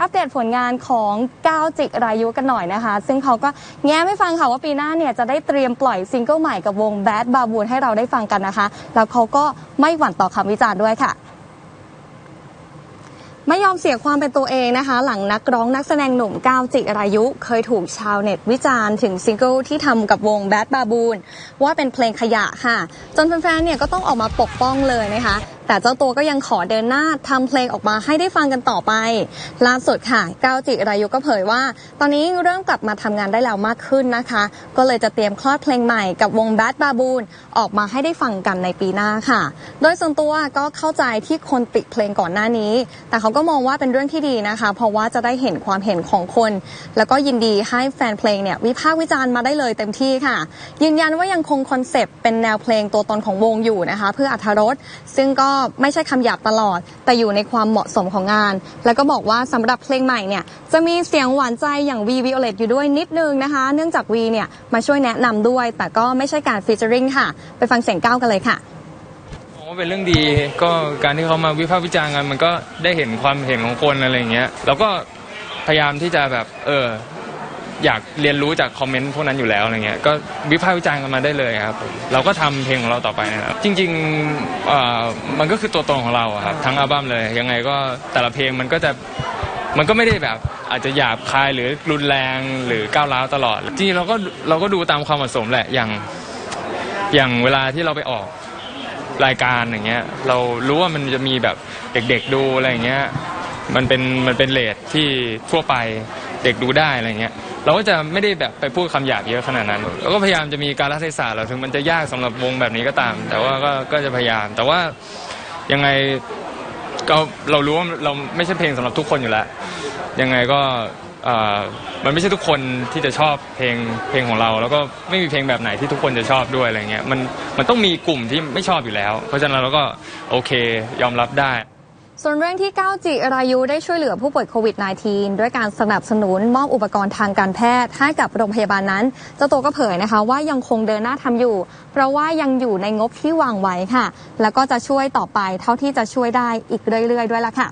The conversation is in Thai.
อัปเดตผลงานของก้าวจิรายุกันหน่อยนะคะ ซึ่งเขาก็แง้ไม่ฟังค่ะว่าปีหน้าเนี่ยจะได้เตรียมปล่อยซิงเกิลใหม่กับวง Bad b a b o o n ให้เราได้ฟังกันนะคะ แล้วเขาก็ไม่หวั่นต่อคำวิจารณ์ด้วยค่ะไม่ยอมเสียความเป็นตัวเองนะคะ หลังนักร้องนักแสดงหนุ่มก้าวจิรายุ เคยถูกชาวเน็ตวิจารณ์ถึงซิงเกิลที่ทำกับวง Bad Baboon ว่าเป็นเพลงขยะค่ะ จนแฟนๆเนี่ยก็ต้องออกมาปกป้องเลยนะคะ แต่เจ้าตัวก็ยังขอเดินหน้าทำเพลงออกมาให้ได้ฟังกันต่อไป ล่าสุดค่ะก้าวจิรายุก็เผยว่า ตอนนี้เริ่มกลับมาทำงานได้แล้วมากขึ้นนะคะ ก็เลยจะเตรียมคลอดเพลงใหม่กับวง Bad Baboon ออกมาให้ได้ฟังกันในปีหน้าค่ะ โดยส่วนตัวก็เข้าใจที่คนติดเพลงก่อนหน้านี้ แต่เขาก็มองว่าเป็นเรื่องที่ดีนะคะ เพราะว่าจะได้เห็นความเห็นของคน แล้วก็ยินดีให้แฟนเพลงเนี่ยวิพากษ์วิจารณ์มาได้เลยเต็มที่ค่ะ ยืนยันว่ายังคงคอนเซปต์เป็นแนวเพลงตัวตนของวงอยู่นะคะ เพื่ออรรถรสซึ่งก็ไม่ใช่คำหยาบตลอด แต่อยู่ในความเหมาะสมของงาน แล้วก็บอกว่าสำหรับเพลงใหม่เนี่ยจะมีเสียงหวานใจอย่างวีวิโอเลตอยู่ด้วยนิดนึงนะคะ เนื่องจากวีเนี่ยมาช่วยแนะนำด้วย แต่ก็ไม่ใช่การฟีเจอริงค่ะ ไปฟังเสียงก้าวกันเลยค่ะผมว่าเป็นเรื่องดีก็การที่เขามาวิพากษ์วิจารณ์กันมันก็ได้เห็นความเห็นของคนอะไรอย่างเงี้ยเราก็พยายามที่จะแบบเออ อยากเรียนรู้จากคอมเมนต์พวกนั้นอยู่แล้วอะไรเงี้ยก็วิพากษ์วิจารณ์กันมาได้เลยครับผมเราก็ทำเพลงของเราต่อไปนะครับจริงๆอ่อมันก็คือตัวตนของเราครับทั้งอัลบั้มเลยยังไงก็แต่ละเพลงมันก็จะมันก็ไม่ได้แบบอาจจะหยาบคายหรือรุนแรงหรือก้าวร้าวตลอด จริงๆเราก็เราก็ดูตามความเหมาะสมแหละอย่างอย่างเวลาที่เราไปออกรายการอย่างเงี้ยเรารู้ว่ามันจะมีแบบเด็กๆดูอะไรอย่างเงี้ยมันเป็นมันเป็นเลทที่ทั่วไป เด็กดูได้อะไรเงี้ยเราก็จะไม่ได้แบบไปพูดคำหยาบเยอะขนาดนั้นเราก็พยายามจะมีการรัฐเทศะเราถึงมันจะยากสำหรับวงแบบนี้ก็ตาม แต่ว่าก็ก็จะพยายาม แต่ว่ายังไงก็เรารู้ว่าเราไม่ใช่เพลงสำหรับทุกคนอยู่แล้ว ยังไงก็เอ่อมันไม่ใช่ทุกคนที่จะชอบเพลงเพลงของเรา แล้วก็ไม่มีเพลงแบบไหนที่ทุกคนจะชอบด้วยอะไรเงี้ยมันมันต้องมีกลุ่มที่ไม่ชอบอยู่แล้ว เพราะฉะนั้นเราก็โอเคยอมรับได้ ส่วนเรื่องที่ก้าวจิรายุได้ช่วยเหลือผู้ป่วยโควิด -19 ด้วยการสนับสนุนมอบอุปกรณ์ทางการแพทย์ให้กับโรงพยาบาลนั้น เจ้าตัวก็เผยนะคะว่ายังคงเดินหน้าทำอยู่ เพราะว่ายังอยู่ในงบที่วางไว้ค่ะ แล้วก็จะช่วยต่อไปเท่าที่จะช่วยได้อีกเรื่อยๆ ด้วยละค่ะ